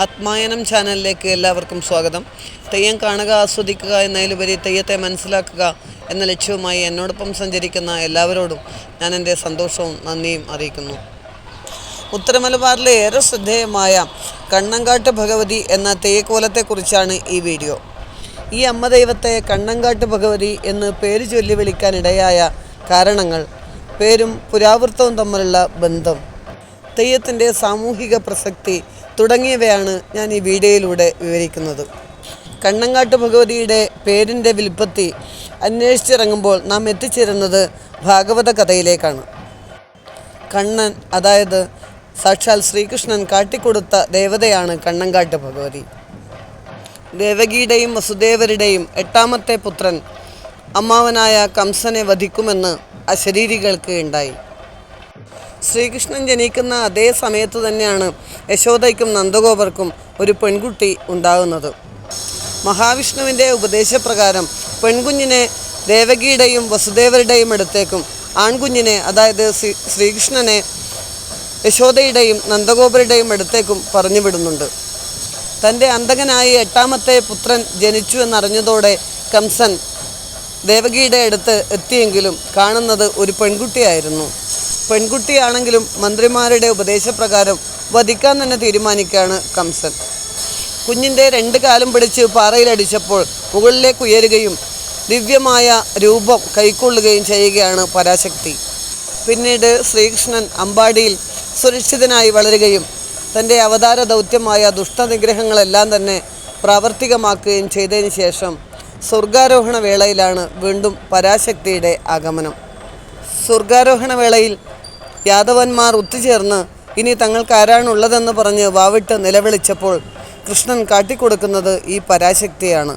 ആത്മായനം ചാനലിലേക്ക് എല്ലാവർക്കും സ്വാഗതം. തെയ്യം കാണുക ആസ്വദിക്കുക എന്നതിലുപരി തെയ്യത്തെ മനസ്സിലാക്കുക എന്ന ലക്ഷ്യവുമായി എന്നോടൊപ്പം സഞ്ചരിക്കുന്ന എല്ലാവരോടും ഞാൻ എന്റെ സന്തോഷവും നന്ദിയും അറിയിക്കുന്നു. ഉത്തരമലബാറിലെ ഏറെ ശ്രദ്ധേയമായ കണ്ണങ്കാട്ട് ഭഗവതി എന്ന തെയ്യക്കോലത്തെക്കുറിച്ചാണ് ഈ വീഡിയോ. ഈ അമ്മ ദൈവത്തെ കണ്ണങ്കാട്ട് ഭഗവതി എന്ന് പേര് ചൊല്ലി വിളിക്കാനിടയായ കാരണങ്ങൾ പേരും പുരാവൃത്തവും തമ്മിലുള്ള ബന്ധം തെയ്യത്തിന്റെ സാമൂഹിക പ്രസക്തി തുടങ്ങിയവയാണ് ഞാൻ ഈ വീഡിയോയിലൂടെ വിവരിക്കുന്നത്. കണ്ണങ്കാട്ട് ഭഗവതിയുടെ പേരിന്റെ വിൽപ്പത്തി അന്വേഷിച്ചിറങ്ങുമ്പോൾ നാം എത്തിച്ചേരുന്നത് ഭാഗവത കഥയിലേക്കാണ്. കണ്ണൻ അതായത് സാക്ഷാൽ ശ്രീകൃഷ്ണൻ കാട്ടിക്കൊടുത്ത ദേവതയാണ് കണ്ണങ്കാട്ട് ഭഗവതി. ദേവകിയുടെയും വസുദേവരുടെയും എട്ടാമത്തെ പുത്രൻ അമ്മാവനായ കംസനെ വധിക്കുമെന്ന് അശരീരികൾക്ക് ഉണ്ടായി. ശ്രീകൃഷ്ണൻ ജനിക്കുന്ന അതേ സമയത്ത് തന്നെയാണ് യശോദയ്ക്കും നന്ദഗോപർക്കും ഒരു പെൺകുട്ടി ഉണ്ടാകുന്നത്. മഹാവിഷ്ണുവിന്റെ ഉപദേശപ്രകാരം പെൺകുഞ്ഞിനെ ദേവകിയുടെയും വസുദേവരുടെയും അടുത്തേക്കും ആൺകുഞ്ഞിനെ അതായത് ശ്രീ ശ്രീകൃഷ്ണനെ യശോദയുടെയും നന്ദഗോപരുടെയും അടുത്തേക്കും പറഞ്ഞു വിടുന്നുണ്ട് തന്റെ അന്തകനായി എട്ടാമത്തെ പുത്രൻ ജനിച്ചു എന്നറിഞ്ഞതോടെ കംസൻ ദേവകിയുടെ അടുത്ത് എത്തിയെങ്കിലും കാണുന്നത് ഒരു പെൺകുട്ടിയായിരുന്നു. പെൺകുട്ടിയാണെങ്കിലും മന്ത്രിമാരുടെ ഉപദേശപ്രകാരം വധിക്കാൻ തന്നെ തീരുമാനിക്കുകയാണ് കംസൻ. കുഞ്ഞിന്റെ രണ്ട് കാലും പിടിച്ച് പാറയിലടിച്ചപ്പോൾ മുകളിലേക്ക് ഉയരുകയും ദിവ്യമായ രൂപം കൈക്കൊള്ളുകയും ചെയ്യുകയാണ് പരാശക്തി. പിന്നീട് ശ്രീകൃഷ്ണൻ അമ്പാടിയിൽ സുരക്ഷിതനായി വളരുകയും തന്റെ അവതാര ദൗത്യമായ ദുഷ്ടനിഗ്രഹങ്ങളെല്ലാം തന്നെ പ്രാവർത്തികമാക്കുകയും ചെയ്തതിന് ശേഷം സ്വർഗാരോഹണ വേളയിലാണ് വീണ്ടും പരാശക്തിയുടെ ആഗമനം. സ്വർഗാരോഹണ വേളയിൽ യാദവന്മാർ ഒത്തുചേർന്ന് ഇനി തങ്ങൾക്ക് ആരാണുള്ളതെന്ന് പറഞ്ഞ് വാവിട്ട് നിലവിളിച്ചപ്പോൾ കൃഷ്ണൻ കാട്ടിക്കൊടുക്കുന്നത് ഈ പരാശക്തിയാണ്.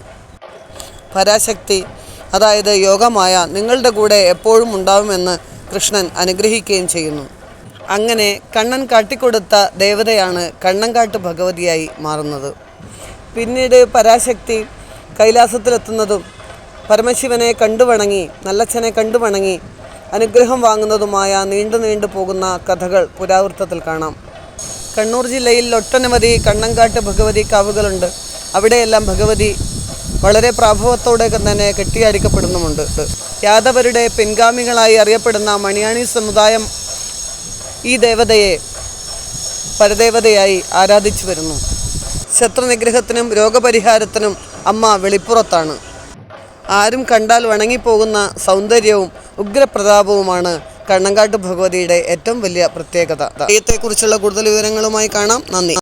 പരാശക്തി അതായത് യോഗമായ നിങ്ങളുടെ കൂടെ എപ്പോഴും ഉണ്ടാവുമെന്ന് കൃഷ്ണൻ അനുഗ്രഹിക്കുകയും ചെയ്യുന്നു. അങ്ങനെ കണ്ണൻ കാട്ടിക്കൊടുത്ത ദേവതയാണ് കണ്ണൻകാട്ട് ഭഗവതിയായി മാറുന്നത്. പിന്നീട് പരാശക്തി കൈലാസത്തിലെത്തുന്നതും പരമശിവനെ കണ്ടുവണങ്ങി നല്ലച്ഛനെ കണ്ടുവണങ്ങി അനുഗ്രഹം വാങ്ങുന്നതുമായ നീണ്ടു നീണ്ടു പോകുന്ന കഥകൾ പുരാവൃത്തത്തിൽ കാണാം. കണ്ണൂർ ജില്ലയിൽ ഒട്ടനവധി കണ്ണങ്കാട്ട് ഭഗവതി കാവുകളുണ്ട്. അവിടെയെല്ലാം ഭഗവതി വളരെ പ്രാഭവത്തോടെ തന്നെ കെട്ടിയാടിക്കപ്പെടുന്നുമുണ്ട് യാദവരുടെ പിൻഗാമികളായി അറിയപ്പെടുന്ന മണിയാണി സമുദായം ഈ ദേവതയെ പരദേവതയായി ആരാധിച്ചു വരുന്നു. ശത്രുനിഗ്രഹത്തിനും രോഗപരിഹാരത്തിനും അമ്മ വെളിപ്പുറത്താണ്. ആരും കണ്ടാൽ വണങ്ങിപ്പോകുന്ന സൗന്ദര്യവും ഉഗ്രപ്രതാപവുമാണ് കണ്ണങ്കാട്ട് ഭഗവതിയുടെ ഏറ്റവും വലിയ പ്രത്യേകത. തെയ്യത്തെക്കുറിച്ചുള്ള കൂടുതൽ വിവരങ്ങളുമായി കാണാം. നന്ദി.